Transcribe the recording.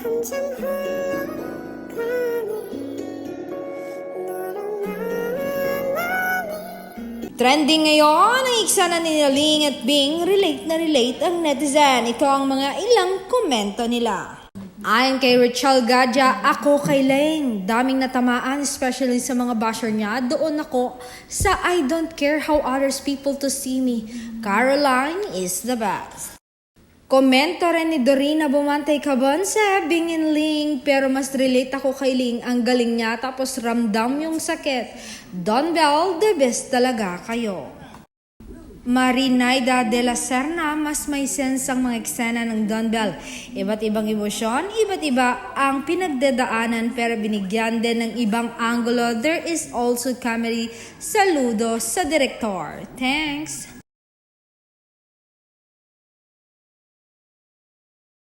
한참 Trending ngayon ang iksa na ninaling at Bing relate na relate ang netizen. Ito ang mga ilang komento nila. Ayon kay Rachel Gadja, ako kay Leng. Daming natamaan, especially sa mga basher niya. Doon ako sa I don't care how others people to see me. Caroline is the best. Komento rin ni Dorina Bumantay Caban sa Bing and Ling pero mas relate ako kay Ling ang galing niya tapos ramdam yung sakit. Don Bell, the best talaga kayo. Marinaida de la Serna, mas may sense ang mga eksena ng Don Bell. Iba't ibang emosyon, iba't iba ang pinagdadaanan pero binigyan din ng ibang angulo. There is also comedy. Saludo sa direktor. Thanks!